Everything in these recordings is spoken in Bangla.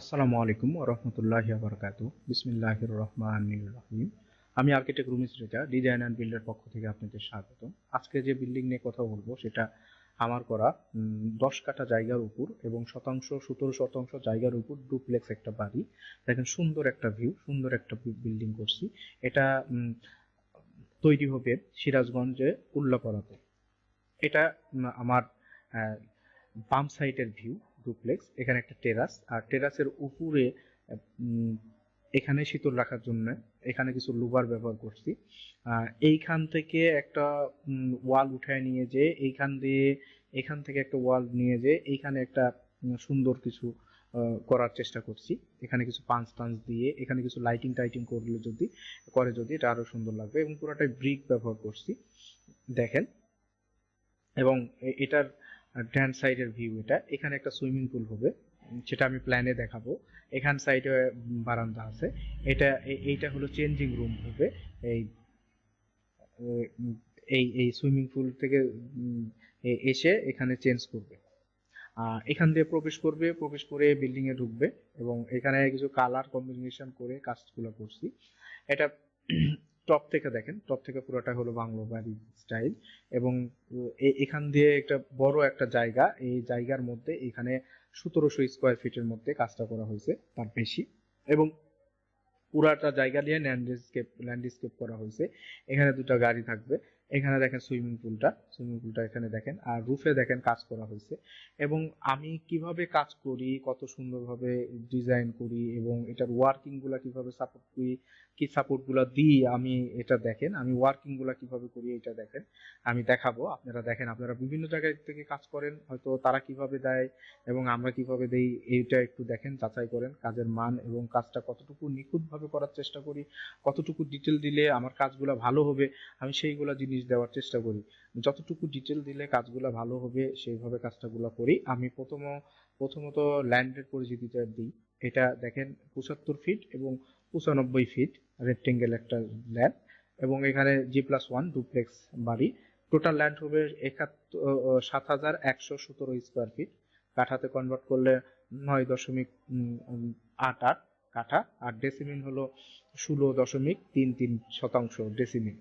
আসসালামু আলাইকুম রহমতুল্লাহ বরকাত বিসমিল্লাহ রহমান রহিম। আমি architect Rumis Reza design and বিল্ডের পক্ষ থেকে আপনাদের স্বাগত আজকে যে বিল্ডিং নিয়ে কথা বলব, সেটা আমার করা দশ কাঠা জায়গার উপর এবং শতাংশ, সতেরো শতাংশ জায়গার উপর ডুপ্লেক্স একটা বাড়ি। দেখেন, সুন্দর একটা ভিউ, সুন্দর একটা বিল্ডিং করছি। এটা তৈরি হবে সিরাজগঞ্জে উল্লাপাড়াতে এটা আমার বাম সাইডের ভিউ। ডুপ্লেক্স এখানে একটা টেরাস আর টেরাসের উপরে এখানে শীতল রাখার জন্য এখানে কিছু লুবার ব্যবহার করছি। এইখান থেকে একটা ওয়াল উঠায় নিয়ে যে এইখান দিয়ে, এখান থেকে একটা ওয়াল নিয়ে যে এইখানে একটা সুন্দর কিছু করার চেষ্টা করছি। এখানে কিছু পাঞ্চ টাঞ্চ দিয়ে, এখানে কিছু লাইটিং টাইটিং করলে যদি, করে যদি, এটা আরও সুন্দর লাগবে। এবং পুরোটাই ব্রিক ব্যবহার করছি। দেখেন। এবং এটার ড্যান সাইডের ভিউ এটা। এখানে একটা সুইমিং পুল হবে, সেটা আমি প্ল্যানে দেখাবো। এখান সাইডে বারান্দা আছে। এটা এইটা হলো চেঞ্জিং রুম হবে। এই এই এই সুইমিং পুল থেকে এসে এখানে চেঞ্জ করবে। এখান দিয়ে প্রবেশ করবে, প্রবেশ করে বিল্ডিং এ ঢুকবে এবং এখানে কিছু কালার কম্বিনেশন করে কাজগুলো করছি। এটা টপ থেকে দেখেন, টপ থেকে পুরোটা হলো বাংলো বাড়ি স্টাইল এবং এখান দিয়ে একটা বড় একটা জায়গা, এই জায়গার মধ্যে এখানে সতেরোশো স্কোয়ার ফিটের মধ্যে কাজটা করা হয়েছে, তার বেশি। এবং পুরাটা জায়গা দিয়ে ল্যান্ডস্কেপ ল্যান্ডস্কেপ করা হয়েছে। এখানে দুটো গাড়ি থাকবে, এখানে দেখেন সুইমিং পুলটা সুইমিং পুলটা এখানে দেখেন, আর রুফে দেখেন কাজ করা হয়েছে। এবং আমি কীভাবে কাজ করি, কত সুন্দরভাবে ডিজাইন করি এবং এটার ওয়ার্কিংগুলা কীভাবে সাপোর্ট করি কি সাপোর্টগুলা দিই, আমি এটা দেখেন, আমি ওয়ার্কিংগুলা কীভাবে করি এটা দেখেন, আমি দেখাবো, আপনারা দেখেন, আপনারা বিভিন্ন জায়গায় থেকে কাজ করেন, হয়তো তারা কীভাবে দেয় এবং আমরা কীভাবে দেই, এইটা একটু দেখেন, যাচাই করেন, কাজের মান এবং কাজটা কতটুকু নিখুঁতভাবে করার চেষ্টা করি, কতটুকু ডিটেল দিলে আমার কাজগুলো ভালো হবে, আমি সেইগুলা জিনিস দেওয়ার চেষ্টা করি। যতটুকু ডিটেল দিলে কাজগুলো ভালো হবে, সেইভাবে কাজটাগুলো করি। আমি প্রথম, প্রথমত ল্যান্ডের পরিচিতিটা দিই, এটা দেখেন পঁচাত্তর ফিট এবং পঁচানব্বই ফিট রেক্টেঙ্গেল একটা ল্যান্ড এবং এখানে জি প্লাস ওয়ান ডুপ্লেক্স বাড়ি। টোটাল ল্যান্ড হবে একাত্তর সাত হাজার একশো সতেরো স্কোয়ার ফিট কাঠাতে কনভার্ট করলে নয় দশমিক আট আট কাঠা। আর ডেসিমিন হলো ষোলো দশমিক তিন তিন শতাংশ ডেসিমিন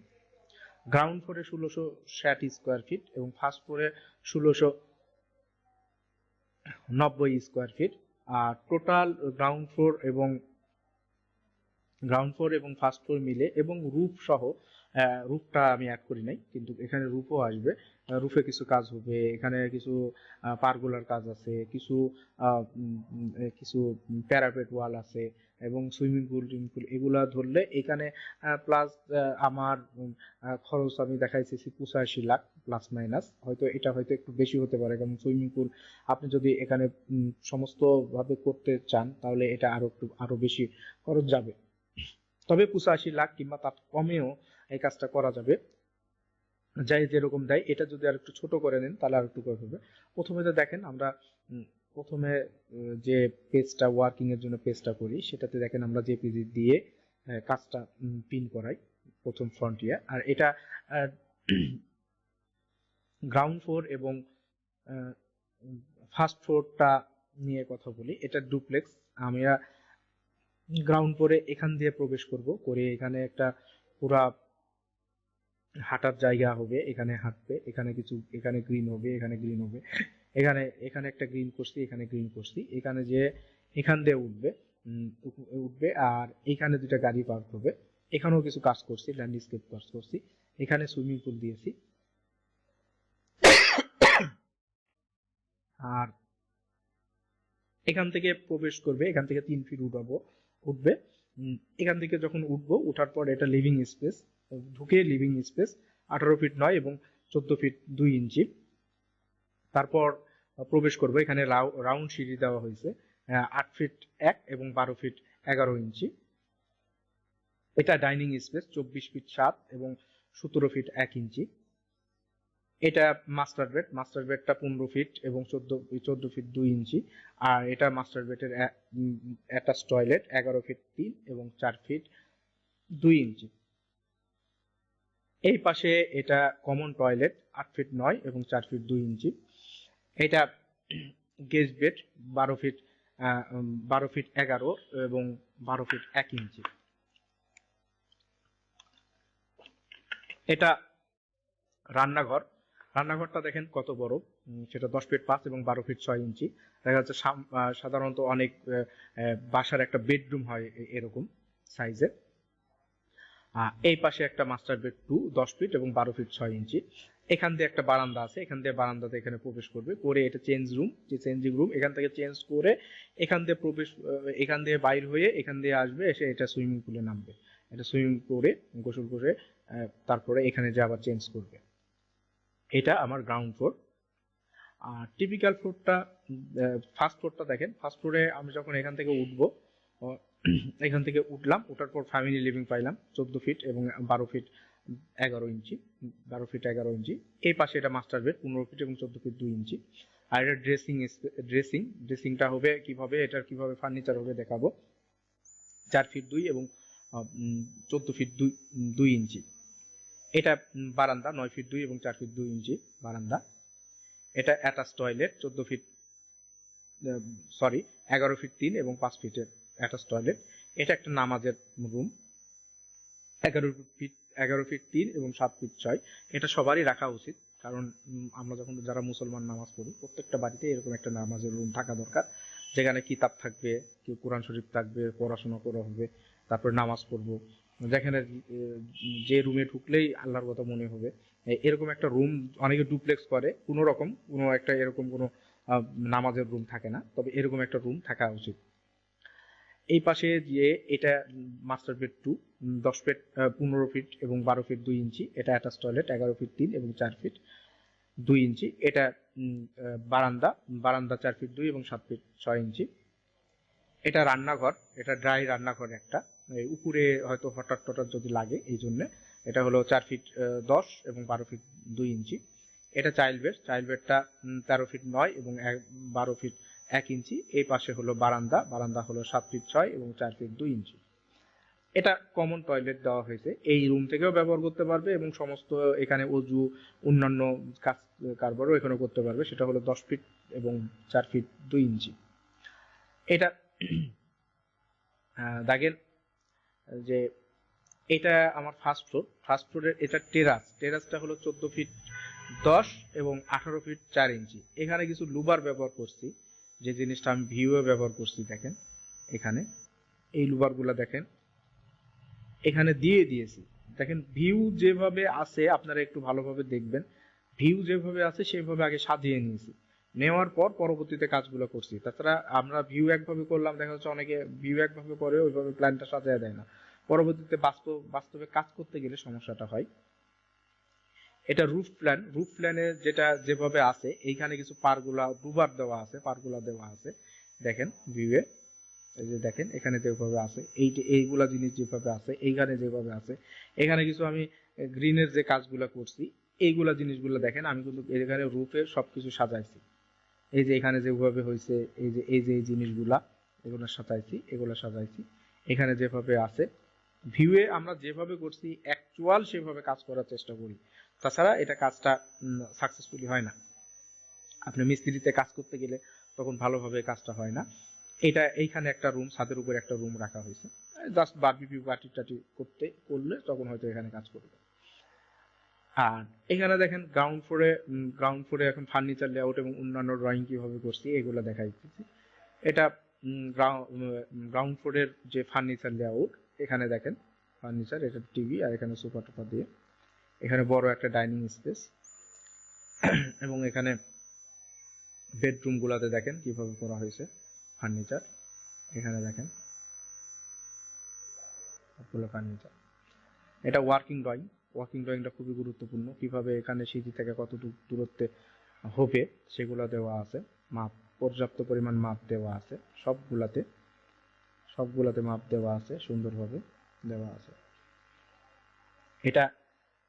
গ্রাউন্ড ফ্লোরে ষোলোশো ষাট স্কোয়ার ফিট এবং ফার্স্ট ফ্লোরে ষোলোশো নব্বই স্কোয়ার ফিট আর টোটাল গ্রাউন্ড ফ্লোর এবং গ্রাউন্ড ফ্লোর এবং ফার্স্ট ফ্লোর মিলে এবং রুফ সহ রুফটা আমি অ্যাড করি নাই, কিন্তু এখানে রুফও আসবে। রুফে কিছু কাজ হবে, এখানে কিছু পারগোলার কাজ আছে, কিছু কিছু প্যারাপেট ওয়াল আছে এবং সুইমিং পুল টুইমিং পুল এগুলা ধরলে এখানে প্লাস আমার খরচ আমি দেখাইছি পঁচাশি লাখ প্লাস মাইনাস হয়তো এটা হয়তো একটু বেশি হতে পারে, কারণ সুইমিং পুল আপনি যদি এখানে সমস্তভাবে করতে চান তাহলে এটা আরও একটু আরও বেশি খরচ যাবে। তবে পঁচাশি লাখ কিংবা তার কমেও এই কাজটা করা যাবে। যাই যেরকম দেয়, এটা যদি আর একটু ছোট করে নেন, তাহলে আর একটু করে হবে। প্রথমে তো দেখেন আমরা প্রথমে যে পেজটা ওয়ার্কিং এর জন্য পেজটা করি, সেটাতে দেখেন আমরা যে পেজ দিয়ে কাজটা পিন করাই, প্রথম ফ্রন্টিয়ার আর এটা গ্রাউন্ড ফ্লোর এবং ফার্স্ট ফ্লোরটা নিয়ে কথা বলি। এটা ডুপ্লেক্স আমরা গ্রাউন্ড ফ্লোরে এখান দিয়ে প্রবেশ করব। করে এখানে একটা পুরা হাঁটার জায়গা হবে। এখানে হাঁটবে, এখানে কিছু, এখানে গ্রিন হবে, এখানে গ্রিন হবে। এখানে এখানে একটা গ্রিন করছি, এখানে গ্রিন করছি। এখানে যে এখান দিয়ে উঠবে উঠবে আর এখানে দুটা গাড়ি পার্ক হবে। এখানেও কিছু কাজ করছি ল্যান্ডস্কেপ কাজ করছি। এখানে সুইমিং পুল দিয়েছি। আর এখান থেকে প্রবেশ করবে, এখান থেকে তিন ফিট উঠাবো। উঠবে। এখান থেকে যখন উঠবো, উঠার পর এটা লিভিং স্পেস ঢুকে লিভিং স্পেস আঠারো ফিট নয় এবং চোদ্দ ফিট দুই ইঞ্চি। তারপর প্রবেশ করব। এখানে রাউন্ড সিঁড়ি দেওয়া হয়েছে। আট ফিট এক এবং বারো ফিট এগারো ইঞ্চি। এটা ডাইনিং স্পেস চব্বিশ ফিট সাত এবং সতেরো ফিট এক ইঞ্চি। এটা মাস্টার বেড মাস্টার বেডটা পনেরো ফিট এবং চোদ্দ চোদ্দ ফিট দুই ইঞ্চি। আর এটা মাস্টার বেডের অ্যাটাচ টয়লেট এগারো ফিট তিন এবং চার ফিট দুই ইঞ্চি। এই পাশে এটা কমন টয়লেট আট ফিট নয় এবং চার ফিট দুই ইঞ্চি। এটা গেস্ট বেড বারো ফিট বারো ফিট এগারো এবং বারো ফিট এক ইঞ্চি। এটা রান্নাঘর। রান্নাঘরটা দেখেন কত বড়। সেটা দশ ফিট পাঁচ এবং বারো ফিট ছয় ইঞ্চি। দেখা যাচ্ছে সাধারণত অনেক বাসার একটা বেডরুম হয় এরকম সাইজের এই পাশে একটা মাস্টার বেড টু, দশ ফিট এবং বারো ফিট ছয় ইঞ্চি। এখান দিয়ে একটা বারান্দা আছে, এখান দিয়ে বারান্দাতে এখানে প্রবেশ করবে। করে এটা চেঞ্জ রুম, যে চেঞ্জিং রুম, এখান থেকে চেঞ্জ করে এখান দিয়ে প্রবেশ এখান দিয়ে বাইর হয়ে এখান দিয়ে আসবে, এসে এটা সুইমিং পুলে নামবে। এটা সুইমিং করে গোসল করে তারপরে এখানে যে আবার চেঞ্জ করবে। এটা আমার গ্রাউন্ড ফ্লোর আর টিপিক্যাল ফ্লোরটা ফার্স্ট ফ্লোরটা দেখেন ফার্স্ট ফ্লোরে আমি যখন এখান থেকে উঠবো এখান থেকে উঠলাম ওঠার পর ফ্যামিলি লিভিং পাইলাম, চোদ্দ ফিট এবং বারো ফিট এগারো ইঞ্চি, বারো ফিট এগারো ইঞ্চি। এই পাশে এটা মাস্টার বেড পনেরো ফিট এবং চোদ্দ ফিট দুই ইঞ্চি। আর এটা ড্রেসিং ড্রেসিং ড্রেসিংটা হবে কীভাবে, এটার কীভাবে ফার্নিচার হবে দেখাবো। চার ফিট দুই এবং চোদ্দ ফিট দুই দুই ইঞ্চি। এটা বারান্দা, নয় ফিট দুই এবং চার ফিট দুই ইঞ্চি বারান্দা। এটা অ্যাটাচ টয়লেট চোদ্দ ফিট সরি এগারো ফিট তিন এবং পাঁচ ফিটের অ্যাটাচ টয়লেট এটা একটা নামাজের রুম এগারো ফিট এগারো ফিট তিন এবং সাত ফিট ছয়। এটা সবারই রাখা উচিত, কারণ আমরা যখন যারা মুসলমান নামাজ পড়ি, প্রত্যেকটা বাড়িতে এরকম একটা নামাজের রুম থাকা দরকার, যেখানে কিতাব থাকবে, কেউ কোরআন শরীফ থাকবে, পড়াশোনা করা হবে, তারপর নামাজ পড়ব। যেখানে যে রুমে ঢুকলেই আল্লাহর কথা মনে হবে। এরকম একটা রুম অনেকে ডুপ্লেক্স করে, কোনো রকম, কোনো একটা এরকম কোনো নামাজের রুম থাকে না, তবে এরকম একটা রুম থাকা উচিত। এই পাশে যে এটা মাস্টার বেড টু দশ ফিট পনেরো ফিট এবং বারো ফিট দুই ইঞ্চি, এটা অ্যাটাচ টয়লেট এগারো ফিট তিন এবং চার ফিট দুই ইঞ্চি। এটা বারান্দা বারান্দা চার ফিট দুই এবং সাত ফিট ছয় ইঞ্চি। এটা রান্নাঘর, এটা ড্রাই রান্নাঘর একটা। উপরে হয়তো হঠাৎ টঠাৎ যদি লাগে এই জন্য। এটা হলো চার ফিট দশ এবং বারো ফিট দুই ইঞ্চি। এটা চাইল্ড বেড, চাইল্ড বেডটা তেরো ফিট নয় এবং বারো ফিট এক ইঞ্চি। এই পাশে হলো বারান্দা বারান্দা হলো সাত ফিট ছয় এবং চার ফিট দুই ইঞ্চি। এটা কমন টয়লেট দেওয়া হয়েছে। এই রুম থেকেও ব্যবহার করতে পারবে এবং সমস্ত এখানে অজু, অন্যান্য কাজ, কারবারও এখানে করতে পারবে। সেটা হলো দশ ফিট এবং চার ফিট দুই ইঞ্চি। এটা দাগের যে এটা আমার ফার্স্ট ফ্লোর ফার্স্ট ফ্লোরের এটা টেরাস টেরাসটা হলো চোদ্দ ফিট দশ এবং আঠারো ফিট চার ইঞ্চি। এখানে কিছু লুবার ব্যবহার করছি। যে জিনিসটা আমি ভিউয়ে ব্যবহার করছি, দেখেন। এখানে এই লুবারগুলো দেখেন। এখানে দিয়ে দিয়েছি। দেখেন ভিউ যেভাবে আছে, আপনারা একটু ভালোভাবে দেখবেন। ভিউ যেভাবে আছে, সেভাবে আগে সাজিয়ে নিয়েছি। নেওয়ার পর পরবর্তীতে কাজগুলো করছি। তাছাড়া আমরা ভিউ একভাবে করলাম, দেখা যাচ্ছে অনেকে ভিউ একভাবে করে, ওইভাবে প্ল্যানটা সাজিয়ে দেয় না। পরবর্তীতে বাস্তব, বাস্তবে কাজ করতে গেলে সমস্যাটা হয়। এটা রুফ প্ল্যান রুফ প্ল্যানে যেটা যেভাবে আছে, এইখানে কিছু পারগুলা, দুবার দেওয়া আছে, পারগুলা দেওয়া আছে। দেখেন ভিউয়ে এই যে দেখেন, এখানে যেভাবে আছে, এই এইগুলা জিনিস যেভাবে আছে, এইখানে যেভাবে আছে। এখানে কিছু আমি গ্রিনের যে কাজগুলো করছি, এইগুলা জিনিসগুলো দেখেন, আমি কিন্তু এখানে রুফে সবকিছু সাজাইছি। এই যে এখানে যেভাবে হয়েছে, এই যে এই যে এই জিনিসগুলা, এগুলো সাজাইছি এগুলো সাজাইছি। এখানে যেভাবে আছে ভিউয়ে আমরা যেভাবে করছি অ্যাকচুয়াল সেভাবে কাজ করার চেষ্টা করি। তাছাড়া এটা কাজটা সাকসেসফুলি হয় না। আপনি মিস্ত্রিতে কাজ করতে গেলে তখন ভালোভাবে কাজটা হয় না। এটা এইখানে একটা রুম ছাদের উপরে একটা রুম রাখা হয়েছে। জাস্ট বারবিকিউ পার্টি টাটি করতে, করলে তখন হয়তো এখানে কাজ করবে। আর এখানে দেখেন গ্রাউন্ড ফ্লোরে গ্রাউন্ড ফ্লোরে এখন ফার্নিচার লেআউট এবং অন্যান্য ড্রয়িং কীভাবে করছি, এগুলো দেখাই দিচ্ছি এটা গ্রাউন্ড ফ্লোরের যে ফার্নিচার লেআউট এখানে দেখেন ফার্নিচার এটা টিভি আর এখানে সোফা টোফা দিয়ে। এখানে বড় একটা ডাইনিং স্পেস এবং এখানে বেডরুম গুলাতে দেখেন কীভাবে করা হয়েছে ফার্নিচার এখানে দেখেন ফার্নিচার এটা ওয়ার্কিং ড্রয়িং ওয়ার্কিং ড্রয়িংটা খুবই গুরুত্বপূর্ণ। কীভাবে এখানে সিঁড়ি থেকে কতটুকু দূরত্বে হবে, সেগুলো দেওয়া আছে। মাপ, পর্যাপ্ত পরিমাণ মাপ দেওয়া আছে। সবগুলাতে সবগুলাতে মাপ দেওয়া আছে, সুন্দরভাবে দেওয়া আছে। এটা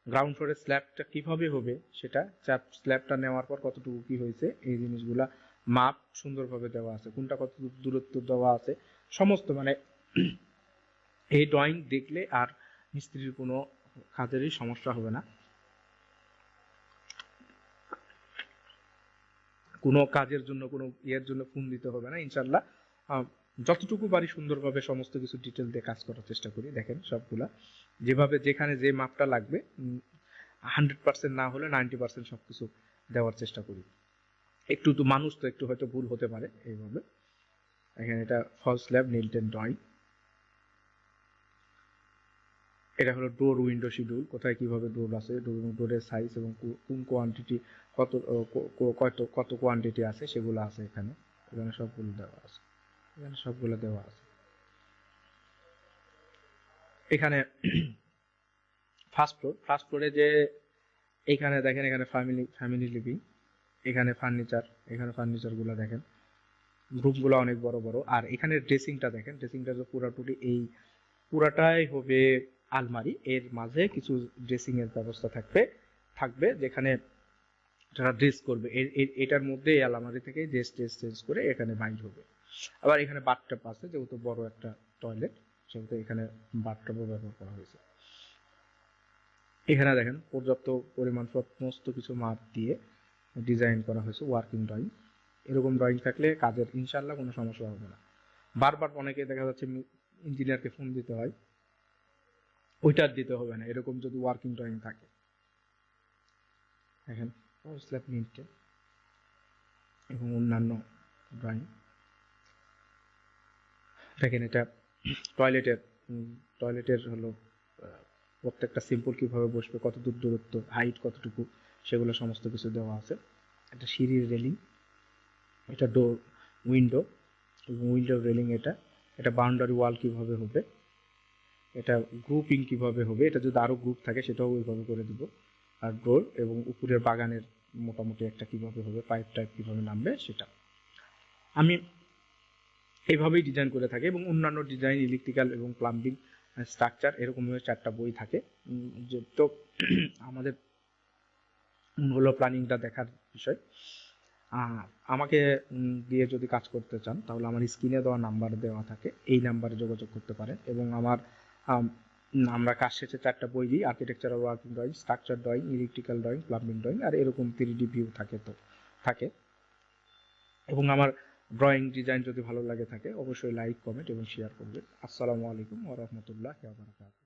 গ্রাউন্ড ফ্লোরের স্ল্যাবটা কীভাবে হবে, সেটা স্ল্যাবটা নেওয়ার পর কতটুকু কি হয়েছে, এই জিনিসগুলা মাপ সুন্দরভাবে দেওয়া আছে। কোনটা কত দূরত্ব দেওয়া আছে, সমস্ত মানে এই ড্রয়িং দেখলে আর মিস্ত্রির কোনো কাজেরই সমস্যা হবে না। কোনো কাজের জন্য, কোনো ইয়ের জন্য ফোন দিতে হবে না ইনশাল্লাহ যতটুকু পারি সুন্দরভাবে সমস্ত কিছু ডিটেল দিয়ে কাজ করার চেষ্টা করি, দেখেন সবগুলা। যেভাবে যেখানে যে মাপটা লাগবে হান্ড্রেড পার্সেন্ট না হলে নাইনটি পার্সেন্ট সব কিছু দেওয়ার চেষ্টা করি। একটু তো মানুষ তো একটু হয়তো ভুল হতে পারে এইভাবে। এখানে এটা ফলস ল্যাব নিলটেন ড্রয়িং এটা হলো ডোর উইন্ডো শিডিউল কোথায় কীভাবে ডোর আছে ডোর ডোরের সাইজ এবং কোন কোয়ান্টিটি কত কত কত কোয়ান্টিটি আছে, সেগুলো আছে এখানে। এখানে সবগুলো দেওয়া আছে। এখানে সবগুলো দেওয়া আছে। এখানে ফার্স্ট ফ্লোর ফার্স্ট ফ্লোরে যে এখানে দেখেন, এখানে ফ্যামিলি ফ্যামিলি লিভিং এখানে ফার্নিচার এখানে ফার্নিচারগুলো দেখেন। রুমগুলো অনেক বড় বড়। আর এখানে ড্রেসিংটা দেখেন ড্রেসিংটা যে পুরাপুরি এই, পুরাটাই হবে আলমারি। এর মাঝে কিছু ড্রেসিং এর ব্যবস্থা থাকবে থাকবে যেখানে যারা ড্রেস করবে। এটার মধ্যে এই আলমারি থেকে ড্রেস ট্রেস চেঞ্জ করে এখানে বাইর হবে। আবার এখানে বাথটাব আছে, যেহেতু বড় একটা টয়লেট সেহেতু এখানে বাথটাবও ব্যবহার করা হয়েছে। এখানে দেখেন, পর্যাপ্ত পরিমাণ সমস্ত কিছু মাপ দিয়ে ডিজাইন করা হয়েছে ওয়ার্কিং ড্রয়িং এরকম ড্রয়িং থাকলে কাজের ইনশাল্লাহ কোনো সমস্যা হবে না। বারবার অনেকে দেখা যাচ্ছে ইঞ্জিনিয়ারকে ফোন দিতে হয় ওইটা আর দিতে হবে না, এরকম যদি ওয়ার্কিং ড্রয়িং থাকে। দেখেন স্ল্যাব নিটে এবং অন্যান্য ড্রয়িং দেখেন এটা টয়লেটের টয়লেটের হলো প্রত্যেকটা সিম্পল কীভাবে বসবে, কত দূর দূরত্ব হাইট কতটুকু, সেগুলো সমস্ত কিছু দেওয়া আছে। এটা সিঁড়ির রেলিং এটা ডোর উইন্ডো এবং উইন্ডো রেলিং এটা এটা বাউন্ডারি ওয়াল কীভাবে হবে এটা গ্রুপিং কীভাবে হবে এটা যদি আরও গ্রুপ থাকে সেটাও ওইভাবে করে দিব। আর ডোর এবং উপরের বাগানের মোটামুটি একটা কীভাবে হবে পাইপ টাইপ কীভাবে নামবে সেটা। আমি এইভাবেই ডিজাইন করে থাকি এবং অন্যান্য ডিজাইন ইলেকট্রিক্যাল এবং প্লাম্বিং স্ট্রাকচার এরকম চারটা বই থাকে। যে তো আমাদের হলো প্ল্যানিংটা দেখার বিষয়। আহ, আমাকে দিয়ে যদি কাজ করতে চান তাহলে আমার স্ক্রিনে দেওয়া নাম্বার দেওয়া থাকে এই নাম্বারে যোগাযোগ করতে পারেন। এবং আমার আমরা কাজ শেষে চারটা বই দিই architectural working drawing structure drawing electrical drawing plumbing drawing আর এরকম থ্রি ডি ভিউ থাকে তো, থাকে। এবং আমার ড্রয়িং ডিজাইন যদি ভালো লাগে থাকে, অবশ্যই লাইক কমেন্ট এবং শেয়ার করবেন। আসসালামু আলাইকুম ওয়া রাহমাতুল্লাহি ওয়া বারাকাতুহু।